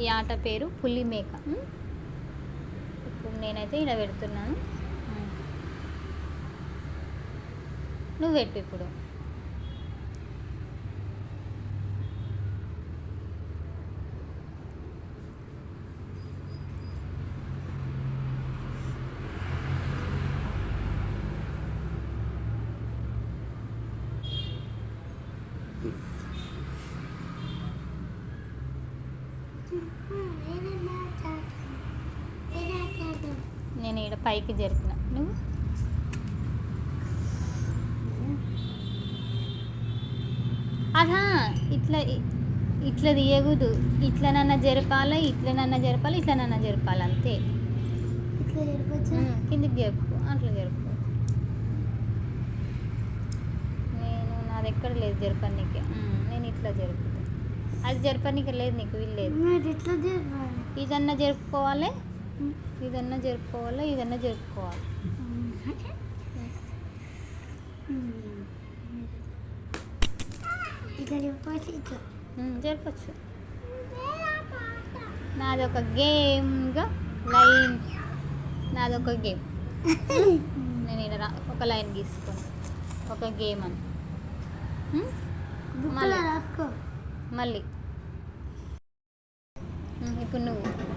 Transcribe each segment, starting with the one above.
ఈ ఆట పేరు పులి మేక ఇప్పుడు నేనైతే ఇలా పెడుతున్నాను. నువ్వు పెట్టు ఇప్పుడు. నేను ఇక్కడ పైకి జరిపిన. నువ్వు? అదా ఇట్లా ఇట్లా తీయకూడదు. ఇట్లనన్నా జరపాలి ఇట్లనన్నా జరపాలి ఇట్లనన్నా జరపాలి అంతే. కిందికి జరుపు అట్లా జరుపు నేను నాది ఎక్కడ లేదు జరపనీకి. ఉమ్, నేను ఇట్లా జరుపుతా. అది జరపనీకి లేదు నీకు వీలు లేదు మరి ఎట్లా జరపాలి? ఇదన్నా జరుపుకోవాలి? ఇదన్నా జరుపుకోవాలి? ఇదన్నా జరుపుకోవాలి? జరపచ్చు నాది ఒక గేమ్గా లైన్. నాది ఒక గేమ్ నేను ఒక లైన్ గీసుకుని ఒక గేమ్ అని. మళ్ళీ. మళ్ళీ. ఇప్పుడు నువ్వు.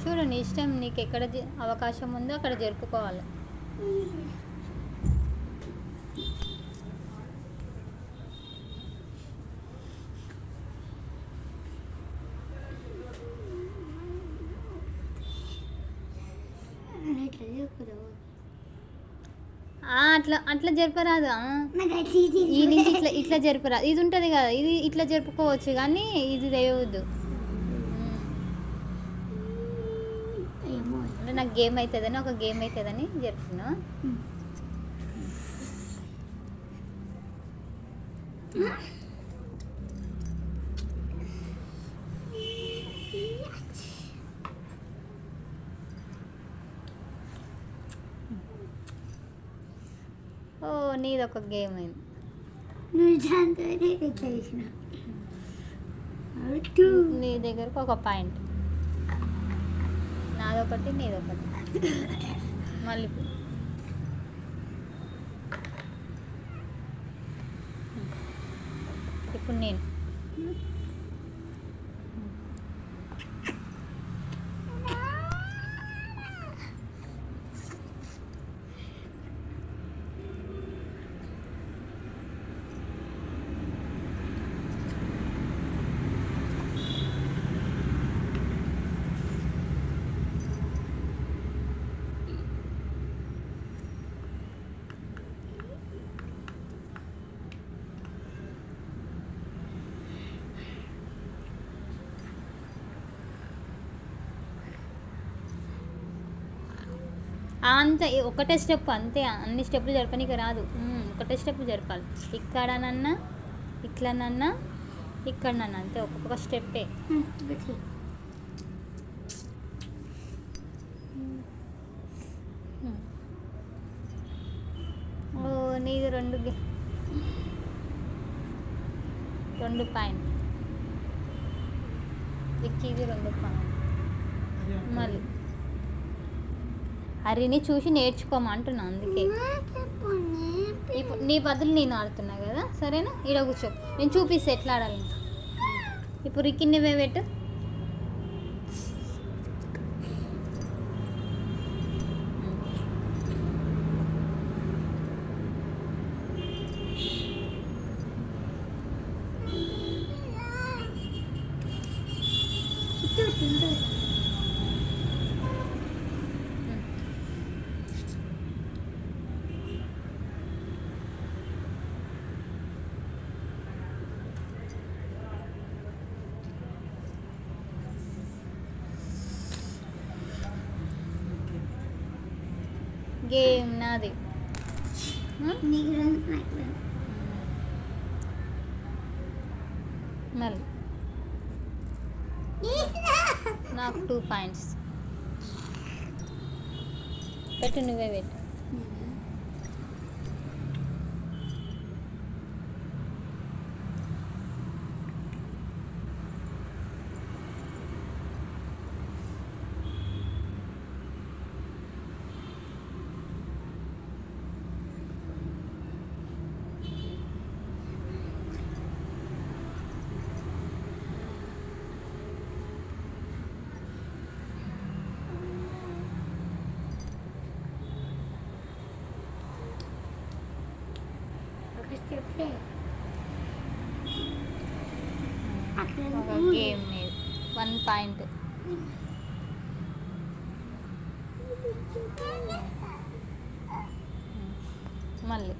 చూడు నీ ఇష్టం నీకు ఎక్కడ అవకాశం ఉందో అక్కడ జరుపుకోవాలి. అట్లా అట్లా జరపరాదు ఈ నుంచి ఇట్లా ఇట్లా జరపరాదు. ఇది ఉంటుంది కదా ఇది ఇట్లా జరుపుకోవచ్చు కానీ ఇది తెయవద్దు ఏమో. అంటే నాకు గేమ్ అవుతుందని ఒక గేమ్ అవుతుందని జరుపుతున్నా. ఓ నీది ఒక గేమ్ అయింది నువ్వు చేసిన. నీ దగ్గరకు ఒక పాయింట్. నాదొకటి నీదొకటి. మళ్ళీ. ఇప్పుడు నేను. అంత ఒకటే స్టెప్ అంతే. అన్ని స్టెప్పులు జరపనీకి రాదు. ఒకటే స్టెప్ జరపాలి. ఇక్కడనన్నా ఇట్లనన్నా ఇక్కడనన్నా. అంతే ఒక్కొక్క స్టెప్పే. ఓ నీది రెండు గే- రెండు పాయింట్. విక్కీది రెండు పాయింట్. మళ్ళీ. హరిని చూసి నేర్చుకోమంటున్నా అందుకే. నీ బదులు నేను ఆడుతున్నా కదా సరేనా? ఈడ కూర్చో. నేను చూపిస్తే ఎట్లా ఆడాలి ఇప్పుడు రిక్కిని పెట్టు. తింటారు నాది ఉం? నీకు రెండు నాకు రెండు. మళ్ళీ. నాకు టూ పాయింట్స్ పెట్టు నువ్వే పెట్టు. చూపిస్తే ఒక వన్ పాయింట్ మళ్ళీ.